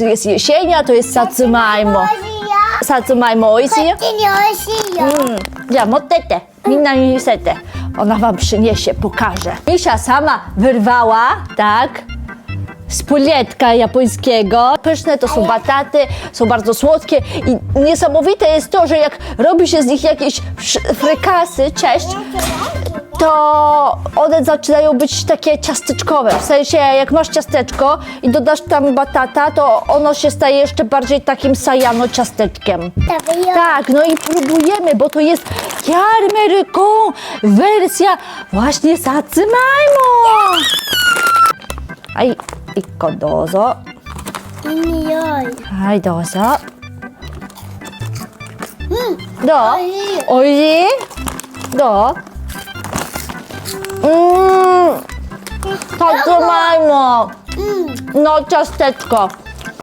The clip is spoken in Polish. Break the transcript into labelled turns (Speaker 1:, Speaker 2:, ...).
Speaker 1: jest jesienia, to jest sacymajmo.
Speaker 2: 美味しいよ
Speaker 1: Sacymajmo 美味しいよ
Speaker 2: こっちに美味しいよ、
Speaker 1: Mm, ja, mottete. Minna mi niestety. Ona wam przyniesie, pokaże. Misia sama wyrwała, tak? Z pulietka japońskiego. Pyszne to są bataty, są bardzo słodkie i niesamowite jest to, że jak robi się z nich jakieś sz- frykasy, cześć, to one zaczynają być takie ciasteczkowe. W sensie, jak masz ciasteczko i dodasz tam batata, to ono się staje jeszcze bardziej takim sajano ciasteczkiem.
Speaker 2: Tak,
Speaker 1: tak no i próbujemy, bo to jest jarmeryką wersja właśnie Satsumajmo. Aj, ikko dozo.
Speaker 2: Nioj.
Speaker 1: Aj, dozo.
Speaker 2: Mm. Do.
Speaker 1: Oj. Do. Mmm, sacymajmo.
Speaker 2: うん
Speaker 1: No, ciasteczko.